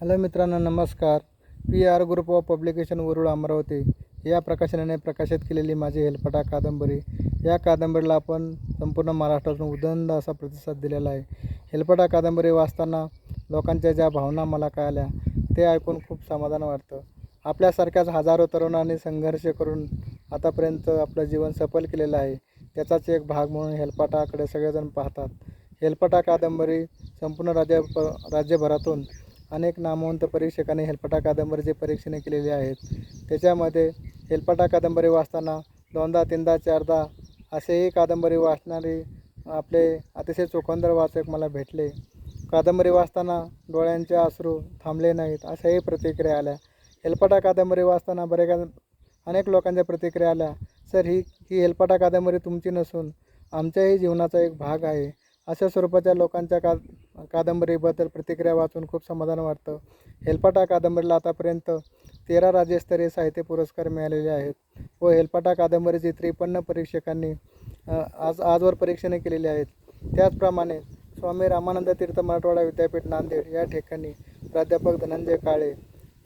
Hello मित्रांनो नमस्कार. P R group of publication Warud Amravati या प्रकाशनाने प्रकाशित केलेली माझी हेलपटा कादंबरी. या कादंबरीला आपण संपूर्ण महाराष्ट्रातून उदंड असा प्रतिसाद दिलेला आहे. हेलपटा कादंबरी वाचताना लोकांच्या ज्या भावना मला कळाल्या ते ऐकून खूप समाधान वाटतं. आपल्यासारख्याच हजारो तरुणांनी संघर्ष करून आतापर्यंत आपलं जीवन सफल केलेलं आहे. त्याचाच एक भाग म्हणून हेलपाटाकडे सगळेजण पाहतात. हेलपटा कादंबरी संपूर्ण राज्य प राज्यभरातून अनेक नामवंत परीक्षकांनी हेलपटा कादंबरीचे परीक्षणे केलेली आहेत त्याच्यामध्ये हेलपटा कादंबरी वाचताना दोनदा तीनदा चारदा असेही कादंबरी वाचणारे आपले अतिशय चोखंदर वाचक मला भेटले. कादंबरी वाचताना डोळ्यांचे अश्रू थांबले नाहीत अशाही प्रतिक्रिया आल्या. हेलपटा कादंबरी वाचताना बरेच अनेक लोकांच्या प्रतिक्रिया आल्या. सर ही ही हेलपटा कादंबरी तुमची नसून आमच्याही जीवनाचा एक भाग आहे. अशा स्वरूपाच्या लोकांच्या का कादंबरीबद्दल प्रतिक्रिया वाचून खूप समाधान वाटतं. हेलपाटा कादंबरीला आतापर्यंत तेरा राज्यस्तरीय साहित्य पुरस्कार मिळालेले आहेत व हेलपाटा कादंबरीची त्रेपन्न परीक्षकांनी आज आजवर परीक्षणे केलेली आहेत. त्याचप्रमाणे स्वामी रामानंद तीर्थ मराठवाडा विद्यापीठ नांदेड या ठिकाणी प्राध्यापक धनंजय काळे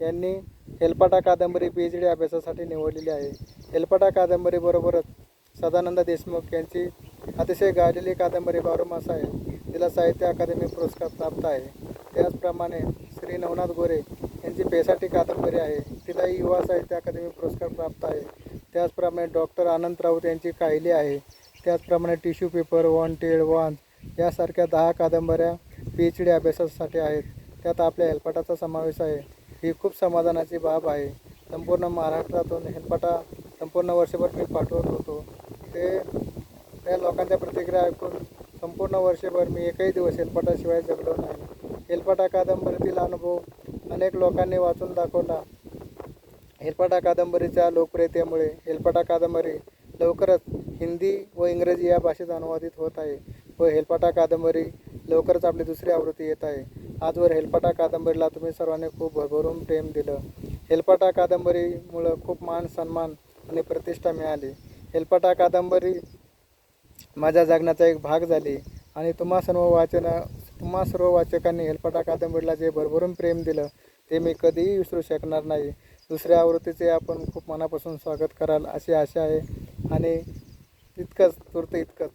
यांनी हेलपाटा कादंबरी पी एच डी अभ्यासासाठी निवडलेली आहे. हेलपाटा कादंबरीबरोबरच सदानंद देशमुख यांची अतिशय गाजलेली कादंबरी बारोमास आहे. तिला साहित्य अकादमी पुरस्कार प्राप्त आहे. त्याचप्रमाणे श्री नवनाथ गोरे यांची पेसाठी कादंबरी आहे. तिलाही युवा साहित्य अकादमी पुरस्कार प्राप्त आहे. त्याचप्रमाणे डॉक्टर आनंद राऊत यांची कायली आहे. त्याचप्रमाणे टिश्यू पेपर वन टेड वन यासारख्या दहा कादंबऱ्या पी एच डी अभ्यासासाठी आहेत. त्यात आपल्या हेलपाटाचा समावेश आहे. ही खूप समाधानाची बाब आहे. संपूर्ण महाराष्ट्रातून हेलपाटा संपूर्ण वर्षभर मी पाठवत होतो. ते त्या लोकांच्या प्रतिक्रिया ऐकून संपूर्ण वर्षभर मी एकही दिवस हेलपाटाशिवाय जगलो नाही. हेलपाटा कादंबरीतील अनुभव अनेक लोकांनी वाचून दाखवला. हेलपाटा कादंबरीच्या लोकप्रियतेमुळे हेलपाटा कादंबरी लवकरच हिंदी व इंग्रजी या भाषेत अनुवादित होत आहे व हेलपाटा कादंबरी लवकरच आपली दुसरी आवृत्ती येत आहे. आजवर हेलपाटा कादंबरीला तुम्ही सर्वांनी खूप भरभरून प्रेम दिलं. हेलपाटा कादंबरीमुळं खूप मान सन्मान आणि प्रतिष्ठा मिळाली. हेलपटा कादंबरी माझ्या जगण्याचा एक भाग झाली. आणि तुम्हा सर्व वाचन तुम्हा सर्व वाचकांनी हेलपटा कादंबरीला जे भरभरून प्रेम दिलं ते मी कधीही विसरू शकणार नाही. दुसऱ्या आवृत्तीचे आपण खूप मनापासून स्वागत कराल अशी आशा आहे. आणि तितकंच तुर्त इतकंच.